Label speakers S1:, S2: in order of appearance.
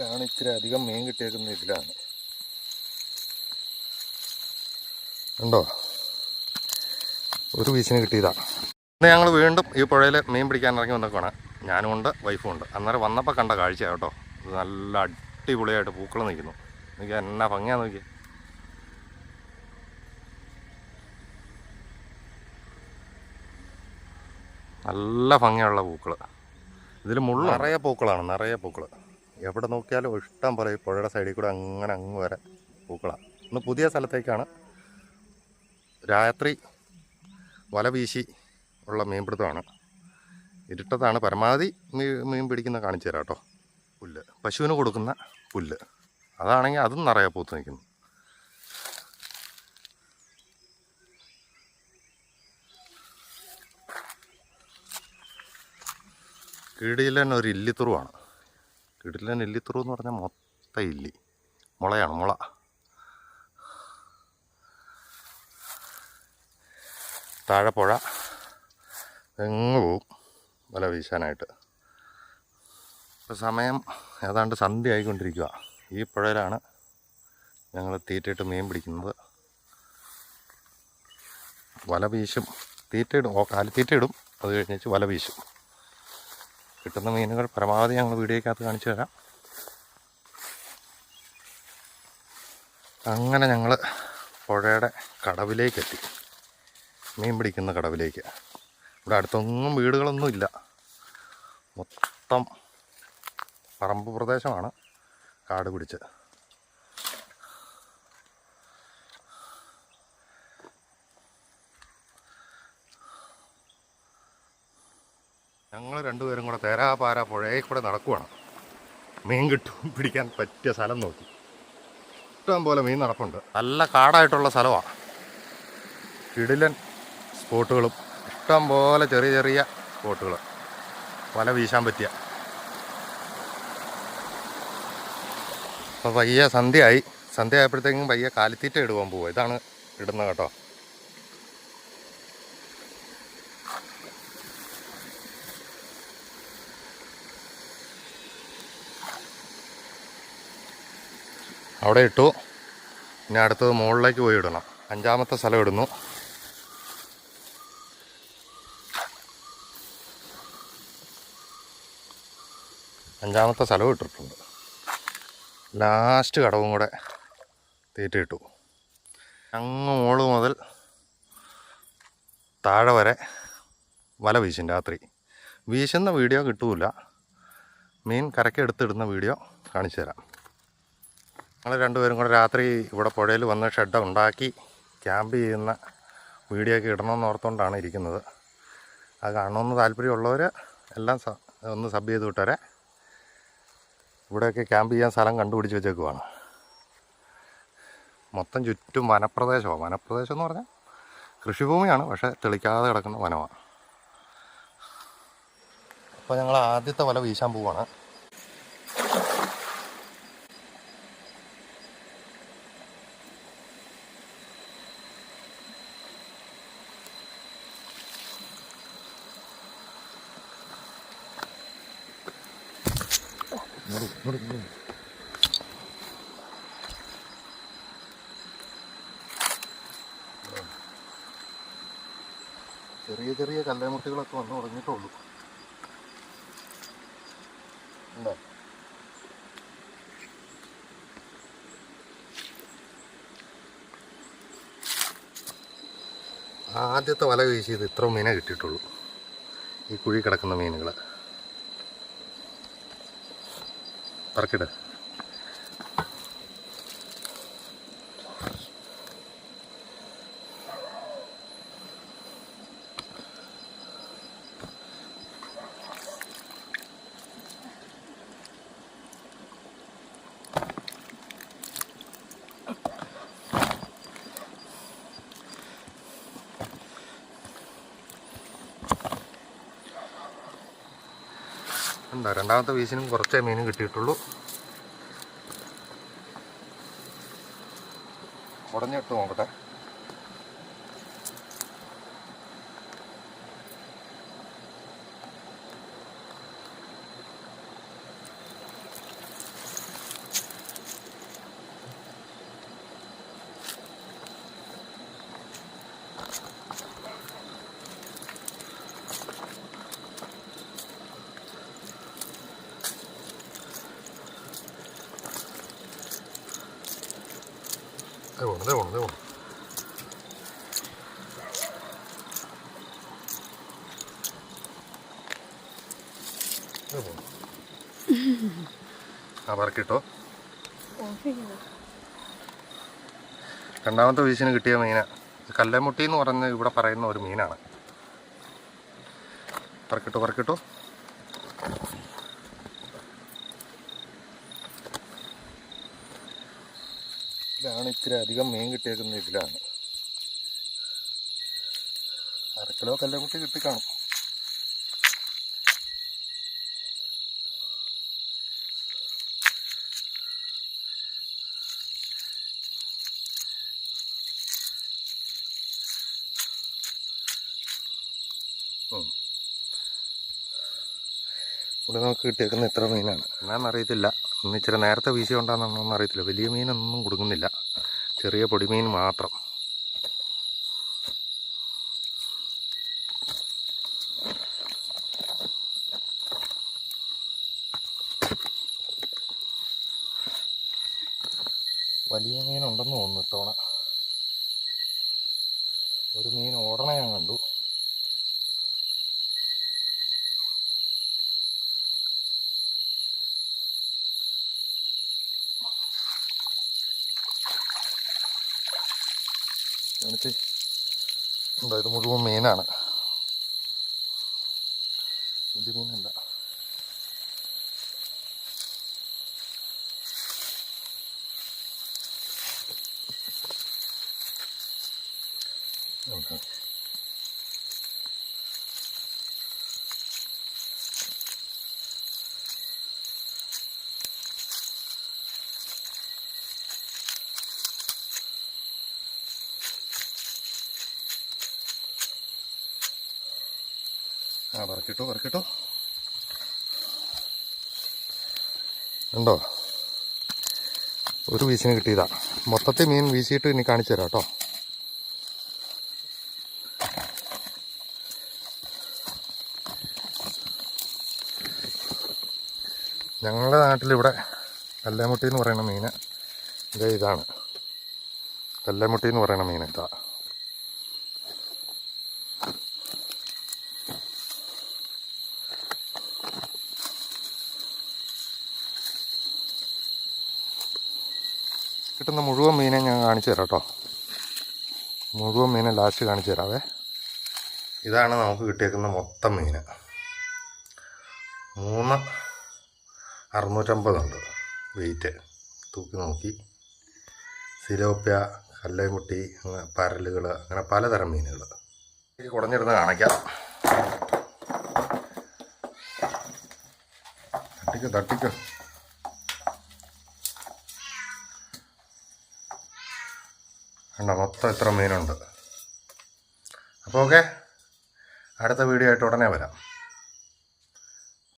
S1: ഇതിലാണ് ഇച്ചിരി അധികം മീൻ കിട്ടിയേക്കുന്നത് ഇതിലാണ്. ഉണ്ടോ ഒരു പീസിന് കിട്ടിയതാ. ഇന്ന് ഞങ്ങൾ വീണ്ടും ഈ പുഴയിൽ മീൻ പിടിക്കാൻ ഇറങ്ങി വന്നേക്കാണ് ഞാനും ഉണ്ട് വൈഫും ഉണ്ട്. അന്നേരം വന്നപ്പോൾ കണ്ട കാഴ്ച കേട്ടോ. നല്ല അടിപൊളിയായിട്ട് പൂക്കൾ നിൽക്കുന്നു. നോക്കിയാൽ എന്നാ ഭംഗിയാ നോക്കി നല്ല ഭംഗിയുള്ള പൂക്കൾ ഇതിൽ മുള്ള നിറയെ പൂക്കളാണ് നിറയെ പൂക്കൾ എവിടെ നോക്കിയാലും ഇഷ്ടം പോലെ പുഴയുടെ സൈഡിൽ കൂടെ അങ്ങനെ അങ്ങ് വരെ പൂക്കളാണ് ഇന്ന് പുതിയ സ്ഥലത്തേക്കാണ്. രാത്രി വല വീശി ഉള്ള മീൻപിടുത്തമാണ്. ഇരുട്ടത്താണ്. പരമാവധി മീൻ പിടിക്കുന്ന കാണിച്ചു തരാം കേട്ടോ. പുല്ല്. പശുവിന് കൊടുക്കുന്ന പുല്ല്. അതാണെങ്കിൽ അതും നിറയെ പൂത്ത് നിൽക്കുന്നു. കിടിലൻ ഒരു ഇല്ലിത്തുറുവാണ് കിടിലൻ ഇല്ലിത്തുറു എന്ന് പറഞ്ഞാൽ മൊത്തം ഇല്ലി. മുളയാണ് മുള. താഴെ എങ്ങ് പോവും. വല വീശാനായിട്ട്. ഇപ്പോൾ സമയം ഏതാണ്ട് സന്ധ്യ ആയിക്കൊണ്ടിരിക്കുക ഈ പുഴയിലാണ് ഞങ്ങൾ തീറ്റയിട്ട് മീൻ പിടിക്കുന്നത്. വല വീശും. തീറ്റയിടും. ഓ കാലിത്തീറ്റയിടും അത് കഴിഞ്ഞിട്ട് വല വീശും. കിട്ടുന്ന മീനുകൾ പരമാവധി ഞങ്ങൾ വീഡിയോക്കകത്ത് കാണിച്ചു തരാം. അങ്ങനെ ഞങ്ങൾ പുഴയുടെ കടവിലേക്ക് എത്തി മീൻ പിടിക്കുന്ന കടവിലേക്ക്. ഇവിടെ അടുത്തൊന്നും വീടുകളൊന്നുമില്ല മൊത്തം പറമ്പ് പ്രദേശമാണ്. കാട് പിടിച്ച്. ഞങ്ങൾ രണ്ടുപേരും കൂടെ തേരാപാര പുഴയിൽ കൂടെ നടക്കുവാണ്. മീൻ കിട്ടും പിടിക്കാൻ പറ്റിയ സ്ഥലം നോക്കി. ഇഷ്ടം പോലെ മീൻ നടപ്പുണ്ട്. നല്ല കാടായിട്ടുള്ള സ്ഥലമാണ് കിടിലൻ സ്പോട്ടുകളും ഇഷ്ടം പോലെ ചെറിയ ചെറിയ സ്പോട്ടുകൾ വല വീശാൻ പറ്റിയ. അപ്പോൾ പയ്യെ സന്ധ്യയായി. സന്ധ്യ ആയപ്പോഴത്തേക്കും പയ്യെ കാലിത്തീറ്റ ഇടുവാൻ പോവുക ഇതാണ് ഇടുന്നത് കേട്ടോ. അവിടെ ഇട്ടു. ഇനി അടുത്തത് മുകളിലേക്ക് പോയി ഇടണം. അഞ്ചാമത്തെ സ്ഥലം ഇടുന്നു. അഞ്ചാമത്തെ സ്ഥലവും ഇട്ടിട്ടുണ്ട്. ലാസ്റ്റ് കടവും കൂടെ തീറ്റ ഇട്ടു. അങ്ങ് മോൾ മുതൽ താഴെ വരെ വല വീശും രാത്രി. വീശുന്ന വീഡിയോ കിട്ടൂല. മീൻ കരക്കെടുത്തിടുന്ന വീഡിയോ കാണിച്ചു തരാം. ഞങ്ങൾ രണ്ടുപേരും കൂടെ രാത്രി ഇവിടെ പുഴയിൽ വന്ന് ഷെഡ് ഉണ്ടാക്കി ക്യാമ്പ് ചെയ്യുന്ന വീഡിയോ ഒക്കെ ഇടണമെന്ന് ഓർത്തുകൊണ്ടാണ് ഇരിക്കുന്നത്. അത് കാണണമെന്ന് താല്പര്യമുള്ളവർ എല്ലാം ഒന്ന് സബ് ചെയ്ത് വിട്ടേരെ. ഇവിടെയൊക്കെ ക്യാമ്പ് ചെയ്യാൻ സ്ഥലം കണ്ടുപിടിച്ച് വെച്ചേക്കുവാണ്. മൊത്തം ചുറ്റും വനപ്രദേശമാണ് വനപ്രദേശം എന്ന് പറഞ്ഞാൽ കൃഷിഭൂമിയാണ് പക്ഷേ തെളിക്കാതെ കിടക്കുന്ന വനമാണ്. അപ്പോൾ ഞങ്ങൾ ആദ്യത്തെ വല വീശാൻ പോവാണ്. ചെറിയ ചെറിയ കല്ലേമുട്ടികളൊക്കെ വന്ന് തുടങ്ങിയിട്ടുള്ളൂ ആദ്യത്തെ വല വീശിയത് ഇത്ര മീനെ കിട്ടിയിട്ടുള്ളൂ. ഈ കുഴി കിടക്കുന്ന മീനുകൾ പറക്കിട് ഉണ്ടോ രണ്ടാമത്തെ വീശിനും കുറച്ചേ മീനും കിട്ടിയിട്ടുള്ളൂ. ഉടഞ്ഞിട്ട് നോക്കട്ടെ. ദേ പോണു ദേ പോണു ദേ പോണു ദേ പോണു. ആ പറക്കിട്ടോ. രണ്ടാമത്തെ വീശിന് കിട്ടിയ മീന. കല്ലമുട്ടി എന്ന് പറഞ്ഞ് ഇവിടെ പറയുന്ന ഒരു മീനാണ്. പറക്കിട്ടോ പറക്കിട്ടോ. ഇതാണ് ഇത്ര അധികം മീൻ കിട്ടിയേക്കുന്ന ഇതിലാണ്. അര കിലോ കല്ലേമുട്ടി കിട്ടിക്കാണും. ഇവിടെ നമുക്ക് കിട്ടിയേക്കുന്ന ഇത്ര മീനാണ്. എന്നാന്ന് അറിയത്തില്ല ഇന്ന് ഇച്ചിരി നേരത്തെ വീശി കൊണ്ടാണെന്നൊന്നും അറിയത്തില്ല. വലിയ മീനൊന്നും കൊടുക്കുന്നില്ല. ചെറിയ പൊടിമീൻ മാത്രം. വലിയ മീനുണ്ടെന്ന് തോന്നുന്നു ഇത്തവണ. ഒരു മീൻ ഓടണ ഞാൻ കണ്ടു. എന്താ ഇത് മുഴുവൻ മീനാണ് വലിയ മീനല്ല ഉണ്ട്. ആ പറക്കിട്ടോ പറക്കിട്ടോ ഉണ്ടോ? ഒരു വീശിന് കിട്ടിയതാ. മൊത്തത്തിൽ മീൻ വീശിയിട്ട് ഇനി കാണിച്ചു തരാം കേട്ടോ. ഞങ്ങളുടെ നാട്ടിലിവിടെ കല്ലേമുട്ടി എന്ന് പറയുന്ന മീൻ ഇതേ ഇതാണ്. കല്ലേമുട്ടി എന്ന് പറയുന്ന മീൻ ഇതാ. കിട്ടുന്ന മുഴുവൻ മീനെ ഞാൻ കാണിച്ചു തരാം കേട്ടോ. മുഴുവൻ മീനെ ലാസ്റ്റ് കാണിച്ചു തരാവേ. ഇതാണ് നമുക്ക് കിട്ടിയേക്കുന്ന മൊത്തം മീൻ. മൂന്ന് അറുന്നൂറ്റമ്പതുണ്ട്. വെയിറ്റ് തൂക്കി നോക്കി. സിലോപ്യ കല്ലേമുട്ടി പരലുകൾ അങ്ങനെ പലതരം മീനുകൾ. കുടഞ്ഞിരുന്ന് കാണിക്കാം. തട്ടിക്കോ തട്ടിക്കോ. കണ്ടോ മൊത്തം ഇത്ര മീനുണ്ട്. അപ്പോൾ ഓക്കെ അടുത്ത വീഡിയോ ആയിട്ട് ഉടനെ വരാം.